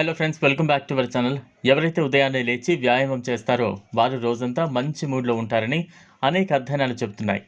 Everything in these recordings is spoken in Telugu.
Hello friends welcome back to our channel ఎవరైతే ఉదయాన్నే లేచి వ్యాయామం చేస్తారో వారు రోజంతా మంచి మూడ్లో ఉంటారని అనేక అధ్యయనాలు చెబుతున్నాయి.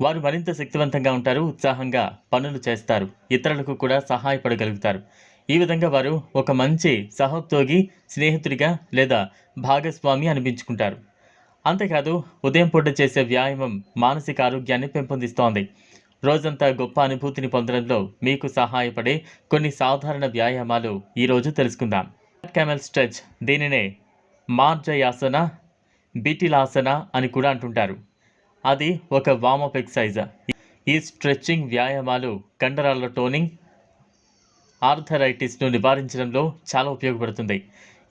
వారు మరింత శక్తివంతంగా ఉంటారు ఉత్సాహంగా పనులు చేస్తారు ఇతరులకు కూడా సహాయపడగలుగుతారు. ఈ విధంగా వారు ఒక మంచి సహోద్యోగి స్నేహితుడిగా లేదా భాగస్వామి అనిపించుకుంటారు. అంతేకాదు ఉదయం పూట చేసే వ్యాయామం మానసిక ఆరోగ్యాన్ని పెంపొందిస్తోంది. రోజంతా గొప్ప అనుభూతిని పొందడంలో మీకు సహాయపడే కొన్ని సాధారణ వ్యాయామాలు ఈరోజు తెలుసుకుందాం. క్యామెల్ స్ట్రెచ్ దీనినే మార్జయాసన బిటిలాసన అని కూడా అంటుంటారు. అది ఒక వామప్ ఎక్సైజ్ ఈ స్ట్రెచ్చింగ్ వ్యాయామాలు కండరాల టోనింగ్ ఆర్థరైటిస్ను నివారించడంలో చాలా ఉపయోగపడుతుంది.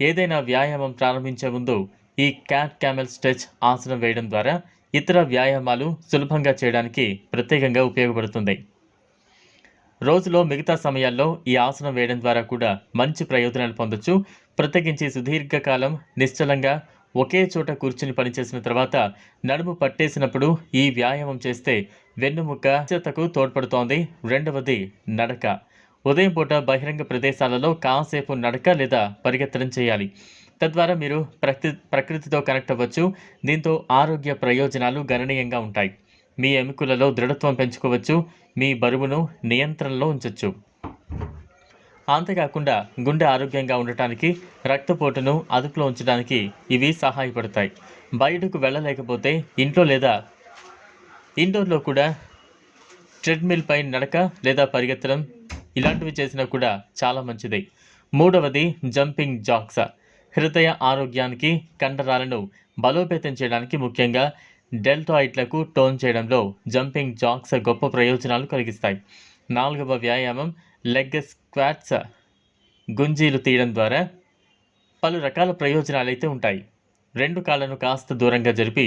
ఏదైనా వ్యాయామం ప్రారంభించే ముందు ఈ క్యాట్ క్యామెల్ స్ట్రెచ్ ఆసనం వేయడం ద్వారా ఇతర వ్యాయామాలు సులభంగా చేయడానికి ప్రత్యేకంగా ఉపయోగపడుతుంది. రోజులో మిగతా సమయాల్లో ఈ ఆసనం వేయడం ద్వారా కూడా మంచి ప్రయోజనాలు పొందొచ్చు. ప్రత్యేకించి సుదీర్ఘకాలం నిశ్చలంగా ఒకే చోట కూర్చుని పనిచేసిన తర్వాత నడుము పట్టేసినప్పుడు ఈ వ్యాయామం చేస్తే వెన్నుముక్క చేతకు తోడ్పడుతోంది. రెండవది నడక. ఉదయం పూట బహిరంగ ప్రదేశాలలో కాసేపు నడక లేదా పరిగెత్తడం చేయాలి. తద్వారా మీరు ప్రకృతి ప్రకృతితో కనెక్ట్ అవ్వచ్చు. దీంతో ఆరోగ్య ప్రయోజనాలు గణనీయంగా ఉంటాయి. మీ ఎముకలలో దృఢత్వం పెంచుకోవచ్చు. మీ బరువును నియంత్రణలో ఉంచవచ్చు అంతేకాకుండా గుండె ఆరోగ్యంగా ఉండటానికి రక్తపోటును అదుపులో ఉంచడానికి ఇవి సహాయపడతాయి. బయటకు వెళ్ళలేకపోతే ఇంట్లో లేదా ఇండోర్లో కూడా ట్రెడ్మిల్ పై నడక లేదా పరిగెత్తడం ఇలాంటివి చేసినా కూడా చాలా మంచిది. మూడవది జంపింగ్ జాక్సా. హృదయ ఆరోగ్యానికి కండరాలను బలోపేతం చేయడానికి ముఖ్యంగా డెల్టాయిట్లకు టోన్ చేయడంలో జంపింగ్ జాక్స్ గొప్ప ప్రయోజనాలు కలిగిస్తాయి. నాలుగవ వ్యాయామం లెగ్ స్క్వాట్స్ గుంజీలు తీయడం ద్వారా పలు రకాల ప్రయోజనాలు అయితే ఉంటాయి. రెండు కాళ్ళను కాస్త దూరంగా జరిపి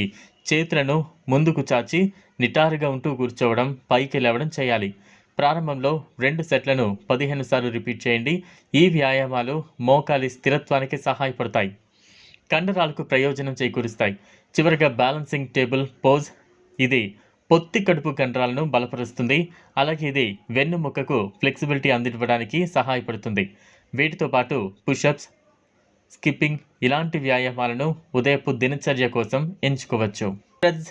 చేతులను ముందుకు చాచి నిటారుగా ఉంటూ కూర్చోవడం పైకి లేవడం చేయాలి. ప్రారంభంలో రెండు సెట్లను పదిహేను సార్లు రిపీట్ చేయండి. ఈ వ్యాయామాలు మోకాలి స్థిరత్వానికి సహాయపడతాయి. కండరాలకు ప్రయోజనం చేకూరుస్తాయి. చివరిగా బ్యాలెన్సింగ్ టేబుల్ పోజ్. ఇది పొత్తి కడుపు కండరాలను బలపరుస్తుంది. అలాగే ఇది వెన్నుముక్కకు ఫ్లెక్సిబిలిటీ అందివ్వడానికి సహాయపడుతుంది. వీటితో పాటు పుషప్స్ స్కిప్పింగ్ ఇలాంటి వ్యాయామాలను ఉదయపు దినచర్య కోసం ఎంచుకోవచ్చు. ఫ్రెండ్స్